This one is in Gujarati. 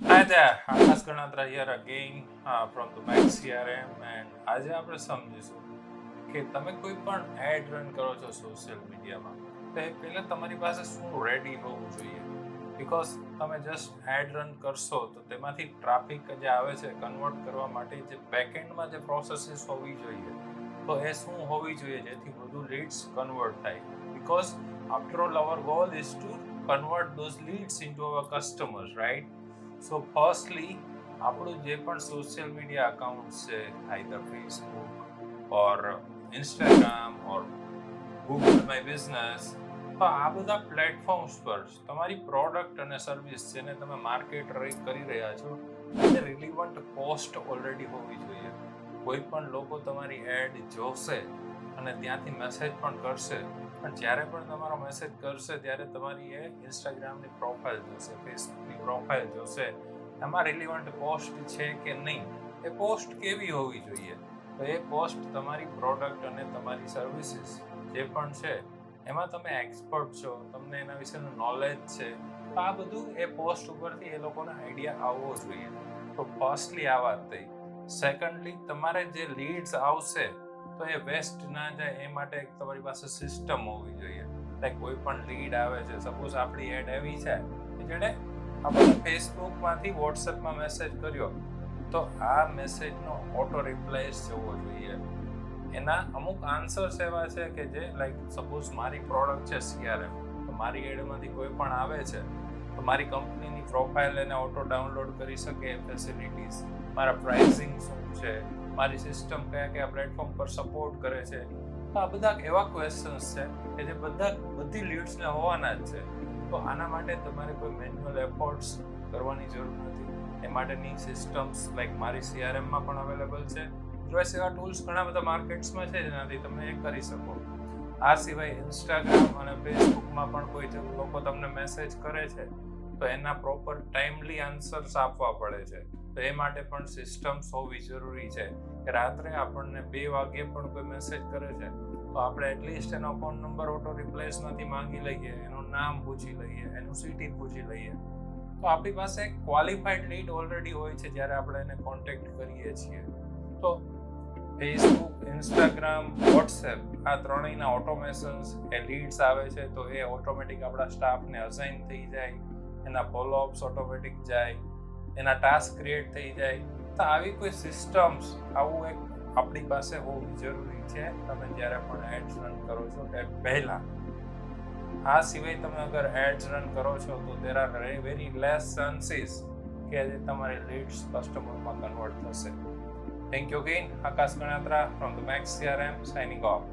Hi there, Akash Ganatra here again uh, from the Max CRM and આજે આપણે સમજીશું કે તમે કોઈ પણ એડ રન કરો છો સોશિયલ મીડિયામાં તો એ પહેલાં તમારી પાસે શું રેડી હોવું જોઈએ? બિકોઝ તમે જસ્ટ એડ રન કરશો તો તેમાંથી ટ્રાફિક જે આવે છે કન્વર્ટ કરવા માટે જે બેકએન્ડમાં જે પ્રોસેસીસ હોવી જોઈએ તો એ શું હોવી જોઈએ? જેથી વધુ લીડ્સ કન્વર્ટ થાય. Because after all our goal is to convert those leads into our customers right so firstly આપણું જે પણ સોશિયલ મીડિયા અકાઉન્ટ છે either Facebook or Instagram or Google my business તો આ બધા પ્લેટફોર્મ્સ પર તમારી પ્રોડક્ટ અને સર્વિસ જેને તમે માર્કેટ કરી રહ્યા છો, એને રિલિવન્ટ પોસ્ટ ઓલરેડી હોવી જોઈએ. કોઈ પણ લોકો તમારી એડ જોશે અને ત્યાંથી મેસેજ પણ કરશે પણ જ્યારે પણ તમારો મેસેજ કરશે, ત્યારે તમારી એ ઇન્સ્ટાગ્રામની પ્રોફાઇલ જોશે ફેસબુકની પ્રોફાઇલ જોશે, એમાં રિલિવન્ટ પોસ્ટ છે કે નહીં, એ પોસ્ટ કેવી હોવી જોઈએ? તો એ પોસ્ટ તમારી પ્રોડક્ટ અને તમારી સર્વિસીસ જે પણ છે, એમાં તમે એક્સપર્ટ છો, તમને એના વિશેનું નોલેજ છે, તો આ બધું એ પોસ્ટ ઉપરથી એ લોકોને આઈડિયા આવવો જોઈએ. તો ફર્સ્ટલી આ વાત થઈ. સેકન્ડલી તમારે જે લીડ્સ આવશે તો એ વેસ્ટ ના જાય એ માટે એક તમારી પાસે સિસ્ટમ હોવી જોઈએ. લાઈક કોઈ પણ લીડ આવે છે સપોઝ આપણી એડ એવી છે જેણે આપણે ફેસબુકમાંથી વોટ્સએપમાં મેસેજ કર્યો, તો આ મેસેજનો ઓટો રિપ્લાયસ જવો જોઈએ. એના અમુક આન્સર્સ એવા છે કે જે લાઈક સપોઝ મારી પ્રોડક્ટ છે સીઆરએમ તો મારી એડમાંથી કોઈ પણ આવે છે, તો મારી કંપનીની પ્રોફાઇલ એને ઓટો ડાઉનલોડ કરી શકે ફેસિલિટીઝ મારા પ્રાઇસિંગ શું છે મારી સિસ્ટમ કયા કયા પ્લેટફોર્મ પર સપોર્ટ કરે છે. આ બધા એવા ક્વેશ્ચન્સ છે કે જે બધા બધી લીડ્સને હોવાના જ છે. તો આના માટે તમારે કોઈ મેન્યુઅલ એફર્ટ્સ કરવાની જરૂર નથી. એ માટેની સિસ્ટમ્સ લાઈક મારી સીઆરએમમાં પણ અવેલેબલ છે. ચોઈસ એવા ટૂલ્સ ઘણા બધા માર્કેટ્સમાં છે જેનાથી તમે એ કરી શકો. આ સિવાય ઇન્સ્ટાગ્રામ અને ફેસબુકમાં પણ કોઈ લોકો તમને મેસેજ કરે છે. તો એના પ્રોપર ટાઈમલી આન્સર્સ આપવા પડે છે. તો એ માટે પણ સિસ્ટમ્સ હોવી જરૂરી છે કે રાત્રે આપણને બે વાગ્યે પણ કોઈ મેસેજ કરે છે, તો આપણે એટલીસ્ટ એનો ફોન નંબર ઓટો રિપ્લેસ નથી માંગી લઈએ, એનું નામ પૂછી લઈએ, એનું સિટી પૂછી લઈએ. તો આપણી પાસે ક્વોલિફાઈડ લીડ ઓલરેડી હોય છે જ્યારે આપણે એને કોન્ટેક્ટ કરીએ છીએ. તો ફેસબુક ઇન્સ્ટાગ્રામ વોટ્સએપ આ ત્રણેયના ઓટોમેશન્સ એ લીડ્સ આવે છે, તો એ ઓટોમેટિક આપણા સ્ટાફને અસાઇન થઈ જાય. એના ફોલોઅપ્સ ઓટોમેટિક જાય, એના ટાસ્ક ક્રિએટ થઈ જાય. તો આવી કોઈ સિસ્ટમ્સ આવું એક આપણી પાસે હોવું જરૂરી છે. તમે જ્યારે પણ એડ્સ રન કરો છો તે પહેલાં. આ સિવાય તમે અગર એડ્સ રન કરો છો, તો there are very less chances કે તમારી લીડ્સ કસ્ટમરમાં કન્વર્ટ થશે. Thank you again Akash Ganatra from the Max CRM signing off